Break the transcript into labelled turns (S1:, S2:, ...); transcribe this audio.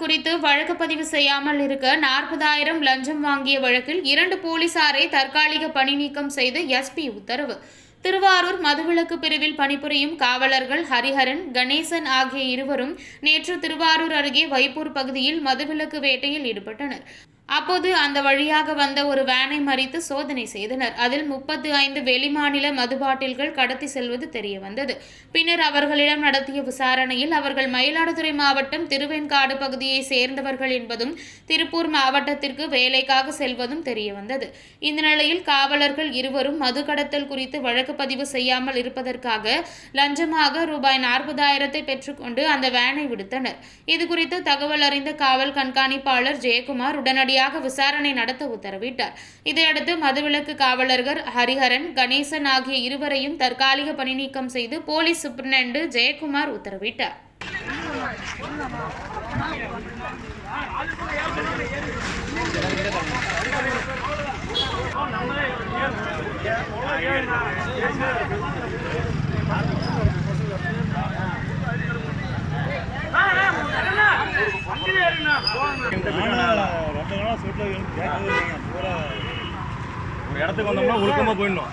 S1: குறித்து வழக்கு பதிவு செய்யாமல் இருக்க நாற்பதாயிரம் லஞ்சம் வாங்கிய வழக்கில் இரண்டு போலீசாரை தற்காலிக பணி நீக்கம் செய்து எஸ்பி உத்தரவு. திருவாரூர் மதுவிலக்கு பிரிவில் பணிபுரியும் காவலர்கள் ஹரிஹரன் கணேசன் ஆகிய இருவரும் நேற்று திருவாரூர் அருகே வைப்பூர் பகுதியில் மதுவிலக்கு வேட்டையில் ஈடுபட்டனர். அப்போது அந்த வழியாக வந்த ஒரு வேனை மறித்து சோதனை செய்தனர். அதில் முப்பத்து ஐந்து வெளிமாநில மது பாட்டில்கள் கடத்தி செல்வது தெரிய வந்தது பின்னர் அவர்களிடம் நடத்திய விசாரணையில் அவர்கள் மயிலாடுதுறை மாவட்டம் திருவெண்காடு பகுதியை சேர்ந்தவர்கள் என்பதும் திருப்பூர் மாவட்டத்திற்கு வேலைக்காக செல்வதும் தெரிய வந்தது இந்த நிலையில் காவலர்கள் இருவரும் மது கடத்தல் குறித்து வழக்கு பதிவு செய்யாமல் இருப்பதற்காக லஞ்சமாக ரூபாய் நாற்பதாயிரத்தை பெற்றுக்கொண்டு அந்த வேனை விடுத்தனர். இதுகுறித்து தகவல் அறிந்த காவல் கண்காணிப்பாளர் ஜெயக்குமார் உடனடியாக விசாரணை நடத்த உத்தரவிட்டார் இதையடுத்து மதுவிலக்கு காவலர்கள் ஹரிஹரன் கணேசன் ஆகிய இருவரையும் தற்காலிக பணிநீக்கம் செய்து போலீஸ் சூப்பரண்டு ஜெயக்குமார் உத்தரவிட்டார்
S2: நானும் ஒரு இடத்துக்கு வந்தோம்னா ஒழுக்கமா போயிடணும்.